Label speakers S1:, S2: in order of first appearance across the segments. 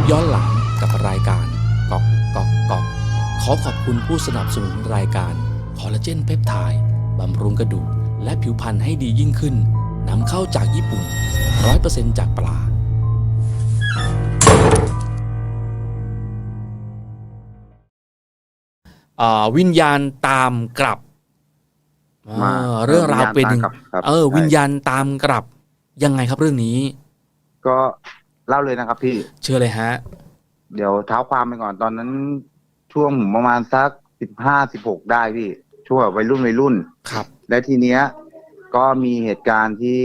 S1: ปย้อนหลังกับรายการกอกกอกกอกขอขอบคุณผู้สนับสนุนรายการคอลลาเจนเพปไทด์บำรุงกระดูกและผิวพรรณให้ดียิ่งขึ้นนำเข้าจากญี่ปุ่น 100%จากปลาอ่าวิญญาณตามกลับ
S2: มา
S1: อ่าเรื่องราวเป็นหนึ่ง
S2: วิญญาณตามกลับครับ
S1: เออ
S2: ใช่
S1: วิญญาณตามกลับ ยังไงครับเรื่องนี้
S2: ก็ เล่าเลยนะครับพี่
S1: เชื่อเลยฮะ
S2: เดี๋ยวเท้าความไปก่อนตอนนั้น ช่วงผมประมาณสักสิบห้าสิบหกได้พี่ ช่วงแบบวัยรุ่นวัยรุ่น
S1: ครับ
S2: และทีเนี้ย ก็มีเหตุการณ์ที่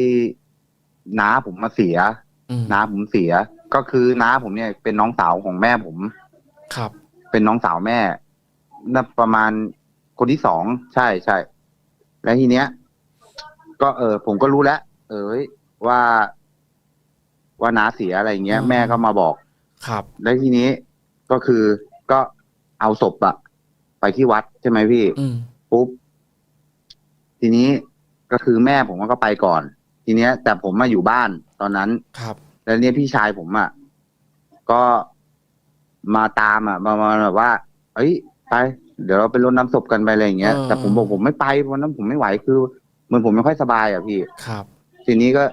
S2: น้าผมมาเสีย
S1: อืม
S2: น้าผมเสีย ก็คือน้าผมเนี่ยเป็นน้องสาวของแม่ผม
S1: ครับ
S2: เป็นน้องสาวแม่น่าประมาณคนที่สองใช่ใช่แล้วทีเนี้ย ก็เออผมก็รู้แล้ว เออเฮ้ยว่า ว่าน้าเสียอะไรอย่างเงี้ย
S1: อืม
S2: แม่ก็มาบอก
S1: ครับ
S2: แล้วทีนี้ก็คือก็เอาศพอะไปที่วัดใช่ไหมพี่
S1: อืม
S2: ปุ๊บ ทีนี้ก็คือแม่ผมก็ไปก่อน ทีเนี้ย แต่ผมมาอยู่บ้านตอนนั้น
S1: ครับ
S2: แล้วเนี่ยพี่ชายผมอะก็มาตามอะมามาแบบว่า เอ้ย ไป เดี๋ยวเราไปรดน้ำศพกันไปอะไรอย่างเงี้ย
S1: เออ
S2: แต่ผมบอกผมไม่ไปวันนั้นผมไม่ไหวคือเหมือนผมไม่ค่อยสบายอะพี่
S1: ครับ
S2: ทีนี้ก็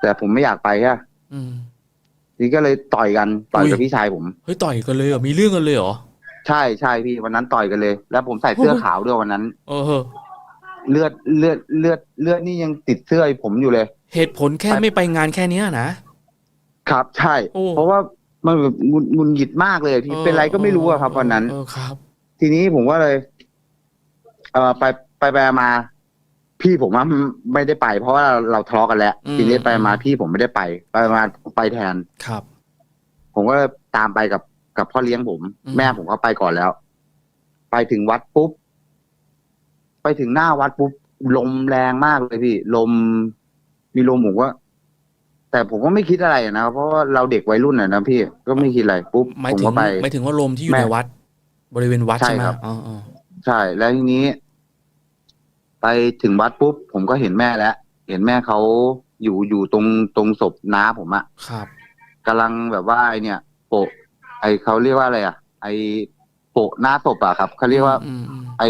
S2: แต่ผมไม่อยากไปอะ
S1: อืม
S2: ทีนี้ก็เลยต่อยกันต่อยกับ
S1: อุ้ย
S2: พี่ชายผม
S1: เฮ้ยต่อยกันเลยเหรอมีเรื่องกันเลยเหรอ
S2: ใช่ใช่พี่วันนั้นต่อยกันเลย แล้วผมใส่เสื้อขาวด้วยวันนั้น
S1: เออ
S2: เลือดเลือดเลือดเลือดนี่ยังติดเสื้อผมอยู่เลย
S1: เหตุผลแค่ไม่ไปงานแค่เนี้ยนะ
S2: ครับ ใช่
S1: โอ้
S2: เพราะว่ามันแบบงุนงุนหงิดมากเลยพี่เป็นไรก็ไม่รู้อะครับวันนั้น
S1: เออครับ
S2: ทีนี้ผมก็เลย เอ่อไปไปไปมา พี่ผมว่าไม่ได้ไป เพราะว่าเราเราทะเลาะกันแล้ว
S1: อืม
S2: ทีนี้ไปมาพี่ผมไม่ได้ไปไปมาไปแทน
S1: ครับ
S2: ผมก็ตามไปกับกับพ่อเลี้ยงผม
S1: อืม
S2: แม่ผมก็ไปก่อนแล้ว ไปถึงวัดปุ๊บ ไปถึงหน้าวัดปุ๊บลมแรงมากเลยพี่ ลมมีลมผมว่าแต่ผมก็ไม่คิดอะไรนะเพราะว่าเราเด็กวัยรุ่นอะนะพี่ก็ไม่คิดอะไรปุ๊บ
S1: หมาย
S2: ผม
S1: ถึง
S2: ก็ไป
S1: หมายถึงว่าลมที่อยู่
S2: แม่
S1: ในวัด บริเวณวัด
S2: ใช่
S1: ใช่ไหม
S2: ครับ
S1: อ๋ออ๋อ
S2: ใช่ แล้วทีนี้ ไปถึงวัดปุ๊บผมก็เห็นแม่แล้ว เห็นแม่เขาอยู่อยู่ตรงตรงศพน้าผมอะ
S1: ครับ
S2: กำลังแบบว่าไอเนี่ย โปะ ไอเขาเรียกว่าอะไรอะไอโปะหน้าศพอะครับเขาเรียกว่า
S1: อืมอืม
S2: ไอ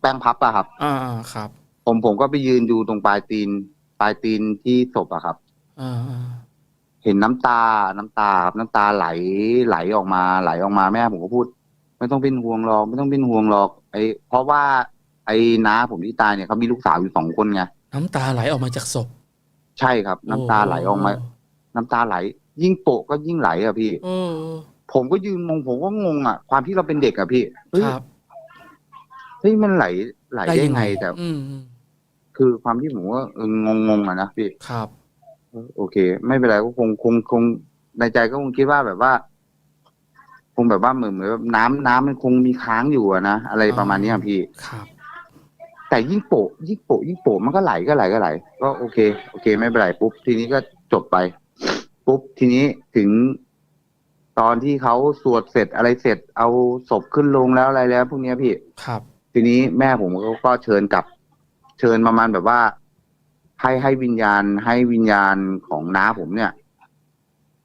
S2: แป้งพับอะครับ
S1: อ่าอ่าครับ
S2: ผมผมก็ไปยืนอยู่ตรงปลายตีน ปลายตีนที่ศพอะครับ
S1: อ่าอ่า
S2: เห็นน้ำตา น้ำตาครับน้ำตาไหลไหลออกมาไหลออกมาแม่ผมก็พูด ไม่ต้องเป็นห่วงหรอกไม่ต้องเป็นห่วงหรอกไอเพราะว่า ไอ้น้าผมที่ตายเนี่ยเขามีลูกสาวอยู่สองคนไง
S1: น้ำตาไหลออกมาจากศพ
S2: ใช่ครับ น้ำตาไหลออกมา น้ำตาไหล ยิ่งโปะก็ยิ่งไหลอะพี่
S1: เออ
S2: ผมก็ยืนงงผมก็งงอะความที่เราเป็นเด็กอะพี่เฮ้ย
S1: ครับ
S2: เฮ้ยมันไหลไหลได้ไงแต่
S1: อืมอืม
S2: คือความที่ผมว่าเอองงงๆอะนะพี่
S1: ครับ
S2: เออโอเค ไม่เป็นไรก็คงคงคงในใจก็คงคิดว่าแบบว่า คงแบบว่าเหมือนเหมือนแบบน้ำน้ำมันคงมีค้างอยู่อะนะอะไรประมาณเนี้ยพี่
S1: ครับ
S2: แต่ยิ่งโปะยิ่งโปะยิ่งโปะมันก็ไหลก็ไหลก็ไหล ก็โอเค โอเค ไม่เป็นไรปุ๊บทีนี้ก็จบไป ปุ๊บทีนี้ถึงตอนที่เขาสวดเสร็จอะไรเสร็จ เอาศพขึ้นลงแล้วอะไรแล้วพวกเนี้ยพี่
S1: ครับ
S2: ทีนี้แม่ผมก็ก็เชิญกลับ เชิญประมาณแบบว่า ให้ให้วิญญาณให้วิญญาณของน้าผมเนี่ย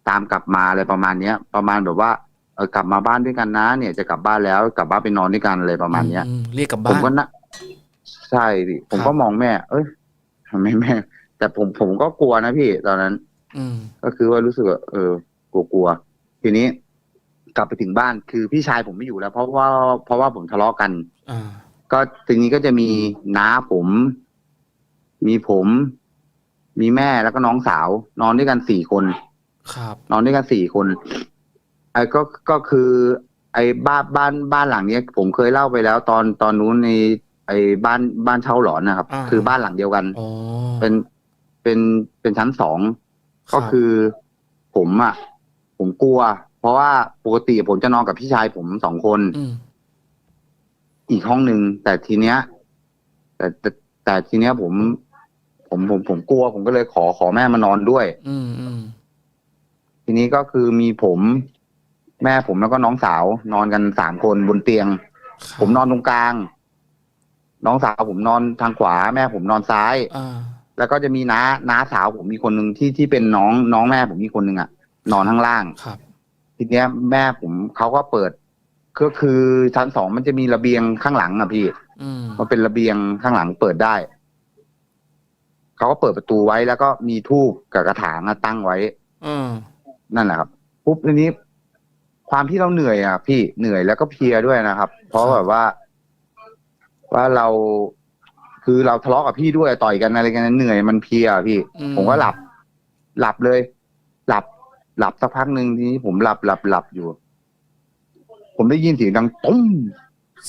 S2: ตามกลับมาอะไรประมาณเนี้ย ประมาณแบบว่าเออกลับมาบ้านด้วยกันนะเนี่ยจะกลับบ้านแล้วกลับบ้านไปนอนด้วยกันอะไรประมาณเนี้ย
S1: อืเรียกกลับ
S2: ผม
S1: บ้าน
S2: ก็นะ ใช่พี่ผม
S1: ครับ
S2: ก็มองแม่ เอ้ยทำไมแม่ แต่ผมผมก็กลัวนะพี่ ตอนนั้น
S1: อืม
S2: ก็คือว่ารู้สึกว่าเออกลัวกลัวทีนี้ กลับไปถึงบ้านคือพี่ชายผมไม่อยู่แล้ว เพราะว่าเพราะว่าผมทะเลาะกัน
S1: อ่า
S2: ก็ทีนี้ก็จะมีน้าผม มีผม มีแม่แล้วก็น้องสาว นอนด้วยกันสี่คน
S1: ครับ
S2: นอนด้วยกันสี่คนไอ้ก็ก็คือ ไอ้บ้านบ้านบ้านหลังเนี้ย ผมเคยเล่าไปแล้ว ตอนตอนนู้นใน ไอ้บ้านบ้านเช่าหลอนนะครับ
S1: อ่า
S2: คือบ้านหลังเดียวกัน
S1: อ๋อ
S2: เป็นเป็นเป็นชั้นสอง
S1: ครับ
S2: ก็คือ ผมอะผมกลัว เพราะว่าปกติผมจะนอนกับพี่ชายผมสองคน
S1: อืม
S2: อีกห้องหนึ่งแต่ทีเนี้ย แต่แต่แต่ทีเนี้ยผม ผมผมผมกลัว ผมก็เลยขอขอแม่มานอนด้วย
S1: อืมอืม
S2: ทีนี้ก็คือมีผม แม่ผมแล้วก็น้องสาว นอนกันสามคนบนเตียง
S1: ครับ
S2: ผมนอนตรงกลาง น้องสาวผมนอนทางขวาแม่ผมนอนซ้าย
S1: อ่า
S2: แล้วก็จะมีน้าน้าสาวผมมีคนหนึ่งที่ที่เป็นน้องน้องแม่ผมมีคนหนึ่งอะนอนข้างล่าง
S1: ครับ
S2: ทีเนี้ยแม่ผมเขาก็เปิดก็คือชั้นสองมันจะมีระเบียงข้างหลังอะพี่
S1: อืม
S2: มันเป็นระเบียงข้างหลังเปิดได้ เขาก็เปิดประตูไว้แล้วก็มีทูบกับกระถางอะตั้งไว้
S1: อืม
S2: นั่นแหละครับ ปุ๊บทีนี้ ความที่เราเหนื่อยอะ พี่เหนื่อยแล้วก็เพลียด้วยนะครับ เพราะแบบว่า ว่าเรา คือเราทะเลาะกับพี่ด้วยต่อยกันอะไรกันเหนื่อยมันเพลียอะพี่
S1: อื
S2: ผมก็หลับ หลับเลย หลับ หลับสักพักหนึ่งทีนี้ผมหลับหลับหลับอยู่ ผมได้ยินเสียงดังตุ้ม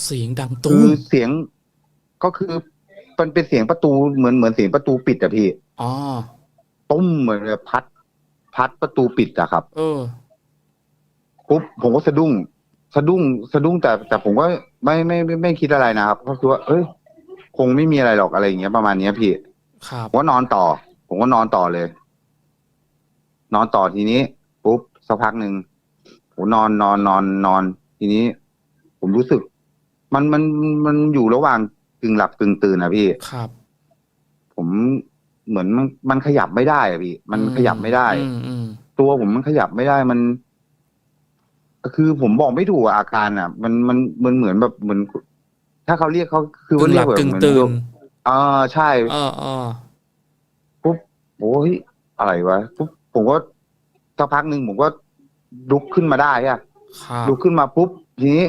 S1: เสียงดัง
S2: คื
S1: ตุ้
S2: อ
S1: ม
S2: เสียงก็คือมันเป็นเสียงประตูเหมือนเหมือนเสียงประตูปิดอะพี่
S1: อ๋อ
S2: ตุ้มเหมือนแบบพัด พัดประตูปิดอะครับ
S1: เออ
S2: ปุ๊บผมก็สะดุ้ง สะดุ้งสะดุ้งแต่แต่ผมก็ ไม่ไม่ไม่ไม่คิดอะไรนะครับก็คือว่าเอ้ยคงไม่มีอะไรหรอกอะไรอย่างเงี้ยประมาณเนี้ยพี่
S1: ครับ
S2: ผมก็นอนต่อ ผมก็นอนต่อเลย นอนต่อทีนี้ปุ๊บสักพักหนึ่งผมนอนนอนนอนนอน ทีนี้ ผมรู้สึก มันมันมันอยู่ระหว่างกึ่งหลับกึ่งตื่นนะพี่
S1: ครับ
S2: ผมเหมือนมันมันขยับไม่ได้อะพี่ มัน
S1: อื
S2: ขยับไม่ได้
S1: อืมอืม
S2: ตัวผมมันขยับไม่ได้มัน คือผมบอกไม่ถูกอะอาการอะ มันมันมันเหมือนแบบเหมือน ถ้าเขาเรียกเขาคือ
S1: กึ่
S2: ว่าง
S1: ห
S2: เรี
S1: ลั
S2: ย
S1: บ
S2: กแบบ
S1: กึ่ง
S2: เหมือน
S1: ตื่น
S2: อ่าใช่
S1: เออเออ
S2: ปุ๊บโอ้ยอะไรวะปุ๊บผมก็สักพักหนึ่งผมก็ลุกขึ้นมาได้อะ
S1: ครับ
S2: ลุกขึ้นมาปุ๊บทีนี้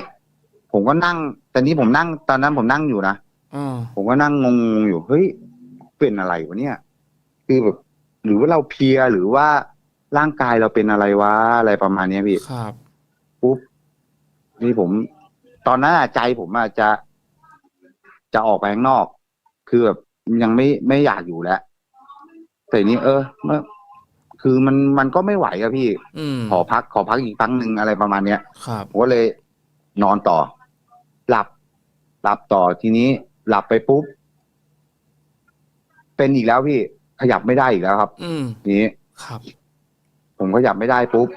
S2: ผมก็นั่ง แต่นี้ผมนั่งตอนนั้นผมนั่งอยู่นะ
S1: อืม
S2: ผมก็นั่งงงๆอยู่เฮ้ยเป็นอะไรวะเนี่ย คือแบบ หรือว่าเราเพลียหรือว่าร่างกายเราเป็นอะไรวะอะไรประมาณเนี้ยพี่
S1: ครับ
S2: ปุ๊บนี่ผม ตอนนั้นอะใจผมอะจะ จะออกไปข้างนอก คือแบบยังไม่ไม่อยากอยู่แล้วแต่นี้ เออเมื่อคือมันมันก็ไม่ไหวอะพี่
S1: อืม
S2: ขอพักขอพักอีกครั้งหนึ่งอะไรประมาณเนี้ย
S1: ครับ
S2: ผมก็เลยนอนต่อ หลับ หลับต่อทีนี้ หลับไปปุ๊บ เป็นอีกแล้วพี่ ขยับไม่ได้อีกแล้วครับ
S1: อืม
S2: ทีนี้
S1: ครับ
S2: ผมขยับไม่ได้ปุ๊บ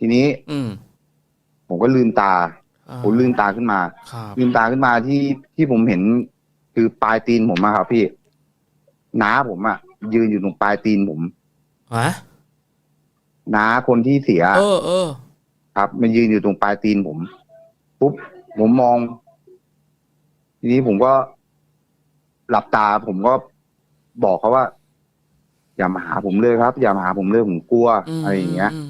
S2: ทีนี้
S1: อืม
S2: ผมก็ลืมตา
S1: อ่า
S2: ผมลืมตาขึ้นมา
S1: ครับ
S2: ลืมตาขึ้นมาที่ที่ผมเห็นคือปลายตีนผมอะครับพี่น้าผมอะยืนอยู่ตรงปลายตีนผม
S1: ฮะ
S2: น้าคนที่เสีย
S1: เออเออ
S2: ครับ มันยืนอยู่ตรงปลายตีนผมปุ๊บผมมอง ทีนี้ผมก็หลับตา ผมก็บอกเขาว่า อย่ามาหาผมเลยครับ อย่ามาหาผมเลยผมกลัว
S1: ม
S2: อะไรอย่างเงี้ย
S1: ม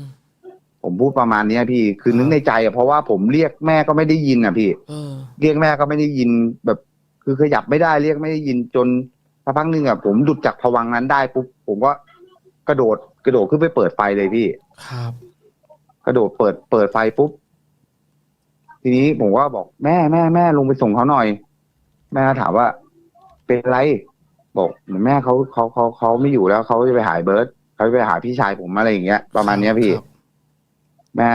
S2: ผมพูดประมาณเนี้ยพี่คือ
S1: ครับ
S2: นึกในใจอะเพราะว่าผมเรียกแม่ก็ไม่ได้ยินอะพี่
S1: เออ
S2: เรียกแม่ก็ไม่ได้ยินแบบ คือขยับไม่ได้เรียกไม่ได้ยินจนสักพักหนึ่งอะผมหลุดจากภวังค์นั้นได้ปุ๊บผมก็กระโดดกระโดดขึ้นไปเปิดไฟเลยพี่
S1: ครับ
S2: กระโดดเปิดเปิดไฟปุ๊บ ทีนี้ผมก็บอกแม่แม่แม่ลงไปส่งเขาหน่อย แม่ถามว่า เป็นไร บอกเหมือนแม่เขาเขาเขาเขาไม่อยู่แล้วเขาจะไปหาเบิร์ตเขาจะไปหาพี่ชายผมอะไรอย่างเงี้ยประมาณเนี้ยพี่
S1: ครับ
S2: แม่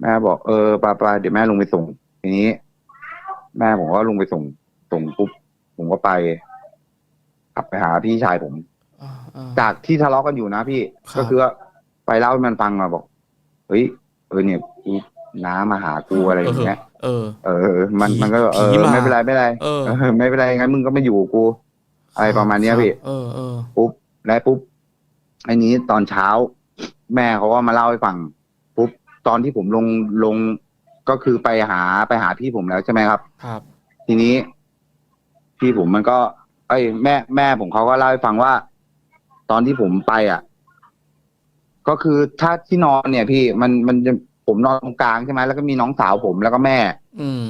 S2: แม่บอกเออปาปาเดี๋ยวแม่ลงไปส่ง ทีนี้ แม่ผมก็ลงไปส่ง ส่งปุ๊บผมก็ไปขับไปหาพี่ชายผม
S1: อ่าอ่า
S2: จากที่ทะเลาะกันอยู่นะพี่
S1: ครับ
S2: ก็คือว่าไปเล่าให้มันฟังมาบอก เฮ้ยเออเนี่ยกูน้ามาหากูอะไรอย่างเงี้ย
S1: เออ
S2: เออ มัน
S1: ผี
S2: มันก็เออ
S1: ผีมา
S2: ไม่เป็นไรไม่เป็นไร
S1: เออ
S2: เออไม่เป็นไรงั้นมึงก็ไม่อยู่กับกู อะไรประมาณเนี้ยพี่
S1: เออเออ
S2: ปุ๊บแล้วปุ๊บไอ้นี้ตอนเช้า แม่เขาก็มาเล่าให้ฟังปุ๊บ ตอนที่ผมลงลงก็คือไปหาไปหาพี่ผมแล้วใช่ไหมครับ
S1: ครับ
S2: ทีนี้ พี่ผมมันก็ เอ้ยแม่แม่ผมเขาก็เล่าให้ฟังว่า ตอนที่ผมไปอะ ก็คือถ้าที่นอนเนี่ย พี่มันมันจะผมนอนตรงกลางใช่ไหมแล้วก็มีน้องสาวผมแล้วก็แม่
S1: อืม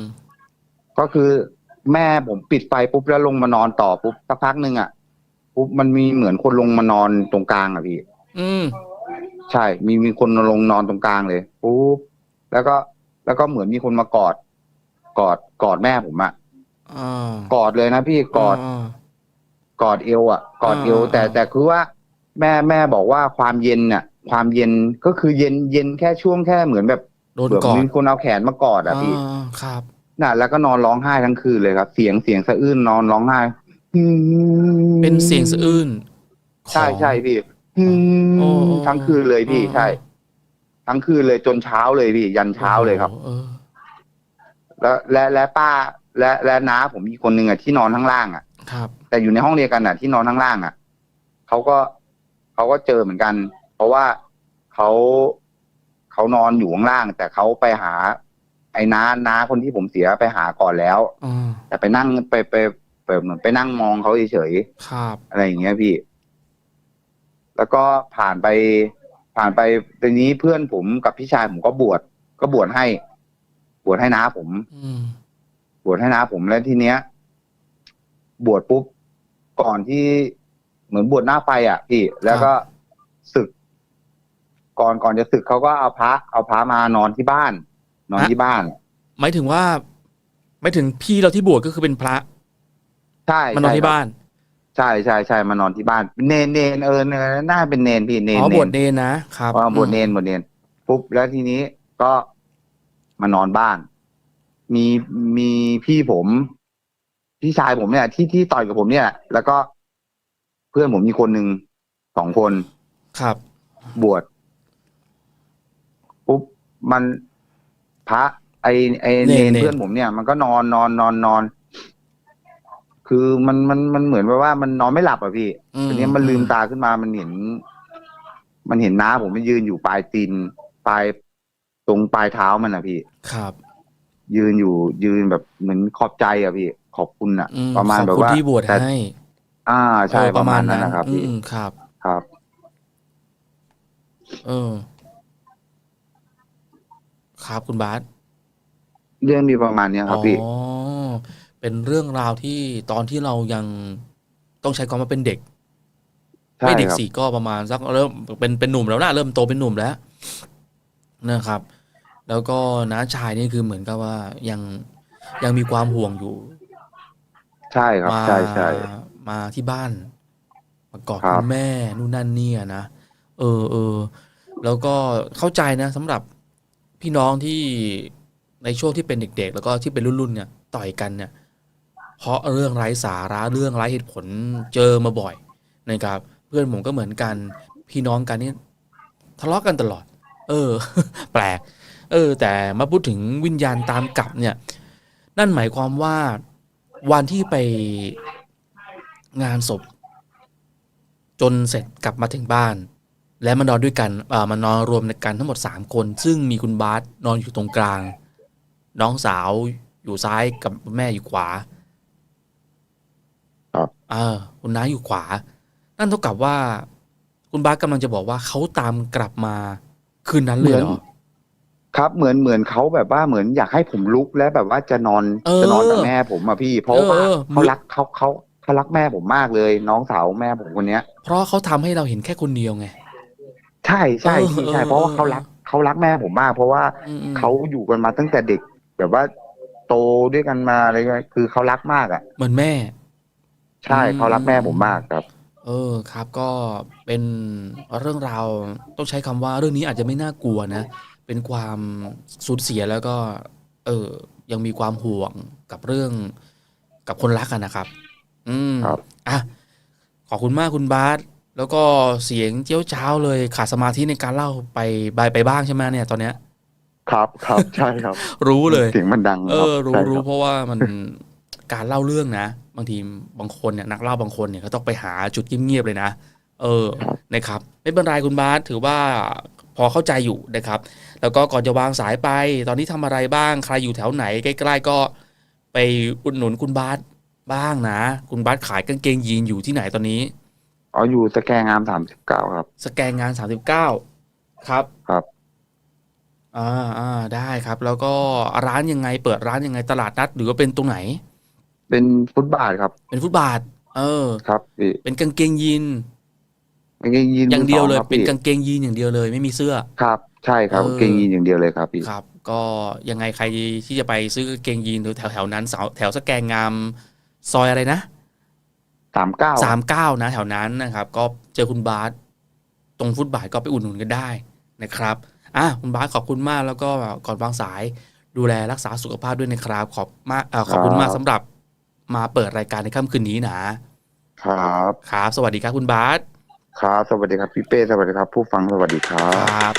S2: ก็คือแม่ผมปิดไฟปุ๊บแล้วลงมานอนต่อปุ๊บสักพักหนึ่งอะปุ๊บมันมีเหมือนคนลงมานอนตรงกลางอะพี่
S1: อืม
S2: ใช่ มีมีคนลงนอนตรงกลางเลยปุ๊บแล้วก็ แล้วก็เหมือนมีคนมากอด กอดกอดแม่ผมอะ
S1: อ่าก
S2: อดเลยนะพี่กอดา
S1: ก
S2: อดเอวอะกอดเอว
S1: อ่า
S2: แต่แต่คือว่า แม่แม่บอกว่าความเย็นเนี่ยความเย็นก็คือเย็นเย็นแค่ช่วงแค่เหมือนแบบ
S1: โดน
S2: เหมือน
S1: กอด
S2: มีคนเอาแขนมากอดอะพี่
S1: อ่าครับ
S2: น่ะ แล้วก็นอนร้องไห้ทั้งคืนเลยครับ เสียงเสียงสะอื้นนอนร้องไห้
S1: เป็นเสียงสะอื้น
S2: ใช่ใช่พี่
S1: โอ้โอ้
S2: ทั้งคืนเลยพี่
S1: อ๋อ
S2: ใช่ ทั้งคืนเลยจนเช้าเลยพี่ ยันเช้าเลยครับ
S1: เออ
S2: แล้วและและป้า และและน้าผมอีกคนหนึ่งอะที่นอนข้างล่างอะ
S1: ครับ
S2: แต่อยู่ในห้องเดียวกันอะ ที่นอนข้างล่างอะเขาก็เขาก็เจอเหมือนกัน เพราะว่าเขาเขานอนอยู่ข้างล่าง แต่เขาไปหา ไอ้น้าน้าคนที่ผมเสียไปหาก่อนแล้ว
S1: อ่า
S2: แต่ไปนั่งไปไปไปเหมือนไปนั่งมองเขาเฉยๆ
S1: ครับ
S2: อะไรอย่างเงี้ยพี่ แล้วก็ผ่านไปผ่านไปทีนี้เพื่อนผมกับพี่ชายผมก็บวชก็บวชให้ บวชให้น้าผม
S1: อืม
S2: บวชให้น้าผมแล้วทีเนี้ย บวชปุ๊บก่อนที่เหมือนบวชหน้าไฟอะพี่แล้วก็ศึก ก่อนก่อนจะศึกเขาก็เอาพระเอาพระมานอนที่บ้าน นอนที่บ้าน
S1: หมายถึงว่าหมายถึงพี่เราที่บวชก็คือเป็นพระ
S2: ใช่
S1: มานอนที่
S2: ใช่ครับ
S1: บ้าน
S2: ใช่ใช่ใช่มานอนที่บ้าน เนนเนนเออเนนน่าเป็นเนนพี่เนน
S1: อ๋อ
S2: เน
S1: บวช
S2: น
S1: เนนนะครับ
S2: ว่าบวชเนนบวชเนนปุ๊บแล้วทีนี้ก็มานอนบ้าน มีมีพี่ผม พี่ชายผมเนี่ย ที่ที่ต่อยกับผมเนี่ย แล้วก็เพื่อนผมมีคนหนึ่งสองคน
S1: ครับ
S2: บวชปุ๊บมันพระไอไอเนนเพื่อนผมเนี่ย มันก็นอนนอนนอนนอน คือมันมันมันเหมือนแบบว่ามันนอนไม่หลับอะพี่
S1: อื
S2: ทีนี้มันลืมตาขึ้นมามันเห็น มันเห็นน้าผมมันยืนอยู่ปลายตีนปลายตรงปลายเท้ามันอะพี่
S1: ครับ
S2: ยืนอยู่ยืนแบบเหมือนขอบใจอะพี่ ขอบคุณอะ
S1: อื
S2: ประมาณ
S1: ขอบ
S2: แบบ
S1: คุณ
S2: ว่า
S1: ที่บวช
S2: แต่
S1: ให้
S2: อ่าใช่
S1: เออ
S2: ประมาณนั้นนะครับ
S1: อื
S2: พี่
S1: มครับ
S2: ครับ
S1: เออ ครับคุณบาส
S2: เรื่องมีประมาณเนี้ยครับพี่
S1: อ๋อ เป็นเรื่องราวที่ตอนที่เรายังต้องใช้คำว่าเป็นเด็ก
S2: ใช่
S1: ไม่เด็ก
S2: ครับ
S1: สี่ก็ประมาณสักเริ่มเป็นเป็นหนุ่มแล้วนะเริ่มโตเป็นหนุ่มแล้วนะครับ แล้วก็น้าชายนี่คือเหมือนกับว่ายังยังมีความห่วงอยู่
S2: ใช่ครับ
S1: มา
S2: ใช่ใช่
S1: มาที่บ้านมากอด
S2: ครั
S1: คุ
S2: บ
S1: ณแม่นู่นนั่นเนี่ยนะเออเออแล้วก็เข้าใจนะสำหรับพี่น้องที่ในช่วงที่เป็นเด็ก ๆ แล้วก็ที่เป็นรุ่นๆเนี่ยต่อยกันเนี่ย เพราะเรื่องไร้สาระเรื่องไร้เหตุผลเจอมาบ่อยนะครับ เพื่อนผมก็เหมือนกันพี่น้องกันนี่ทะเลาะกันตลอด เออ แปลก เออ แต่มาพูดถึงวิญญาณตามกลับเนี่ย นั่นหมายความว่าวันที่ไปงานศพ จนเสร็จกลับมาถึงบ้าน และมานอนด้วยกันเอ่อมานอนรวมกันทั้งหมดสามคน ซึ่งมีคุณบาสนอนอยู่ตรงกลาง น้องสาวอยู่ซ้ายกับแม่อยู่ขวา เออคุณน้าอยู่ขวา นั่นเท่ากับว่า คุณบาสกำลังจะบอกว่าเขาตามกลับมาคืนนั้นเลยเหรอ
S2: ครับเหมือนเหมือนเขาแบบว่าเหมือนอยากให้ผมลุกแล้วแบบว่าจะนอน
S1: เออ
S2: จะนอนกับแม่ผมอะพี่ เพราะว่า
S1: เออ
S2: เขารักเขาเขาเขารักแม่ผมมากเลย น้องสาวแม่ผมคนเนี้ย
S1: เพราะเขาทำให้เราเห็นแค่คนเดียวไง
S2: ใช่ใช่
S1: เออ
S2: พี่ใช่
S1: เออ
S2: เพราะว่าเขารักเขารักแม่ผมมาก เพราะว่า
S1: อืมๆ
S2: เขาอยู่กันมาตั้งแต่เด็ก แบบว่าโตด้วยกันมาอะไรเงี้ยคือเขารักมากอะ
S1: เหมือนแม่
S2: ใช่
S1: อืม
S2: เขารักแม่ผมมากครับ
S1: เออครับก็เป็นเรื่องราวต้องใช้คำว่าเรื่องนี้อาจจะไม่น่ากลัวนะ เป็นความสูญเสียแล้วก็ เออ ยังมีความห่วงกับเรื่องกับคนรักกันนะครับ อืม
S2: ครับ
S1: อะขอบคุณมากคุณบาสแล้วก็เสียงเจี้ยวเจ้าเลยขาดสมาธิในการเล่าไปบายไปบ้างใช่ไหมเนี่ยตอนเนี้ย
S2: ครับครับใช่ครับ
S1: รู้เลย
S2: เสียงมันดัง
S1: เอ
S2: ครับ
S1: อรู้
S2: ใช่ค
S1: รู้
S2: บ
S1: เพราะว่ามัน การเล่าเรื่องนะ บางทีบางคนเนี่ยนักเล่าบางคนเนี่ยเขาต้องไปหาจุดเงียบๆเลยนะ เออ
S2: ครับ
S1: นะครับไม่เป็นไรคุณบาสถือว่าพอเข้าใจอยู่นะครับ แล้วก็ก่อนจะวางสายไป ตอนนี้ทำอะไรบ้างใครอยู่แถวไหนใกล้ๆก็ไปอุดหนุนคุณบาสบ้างนะ คุณบาสขายกางเกงยีนอยู่ที่ไหนตอนนี้
S2: อ๋ออยู่สแกงงามสามสิบเก้าครับ
S1: สแกนงาน39ครับ
S2: ครับ
S1: อ่าอ่าได้ครับ แล้วก็ร้านยังไงเปิดร้านยังไงตลาดนัดหรือว่าเป็นตรงไหน
S2: เป็นฟุตบาทครับ
S1: เป็นฟุตบาท เออ
S2: ครับพี่
S1: เป็นกางเกงยีน
S2: กางเกงยีน
S1: อย่างเดียวเลย
S2: มืสครับ
S1: เป็น
S2: พี่
S1: กางเกงยีนอย่างเดียวเลย ไม่มีเสื้อ
S2: ครับ ใช่ครับ
S1: เออ
S2: กางเกงยีนอย่างเดียวเลยครับพี่
S1: ครับ ก็ยังไงใครที่จะไปซื้อกางเกงยีนแถวแถวๆนั้นแถวแถวสแกนงามซอยอะไรนะ
S2: สามเก้า
S1: สามเก้านะ แถวนั้นนะครับ ก็เจอคุณบาสตรงฟุตบาทก็ไปอุดหนุนกันได้นะครับอะคุณบาสขอบคุณมากแล้วก็ก่อนวางสายดูแลรักษาสุขภาพด้วยนะครับ ขอบมากเอ่อขอบคุณมากสำหรับ มาเปิดรายการในค่ำคืนนี้นะครับครับ สวัสดีครับคุณบาส
S2: ครับ สวัสดีครับพี่เป้ สวัสดีครับ ผู้ฟัง สวัสดีครั
S1: ค
S2: บ
S1: รับ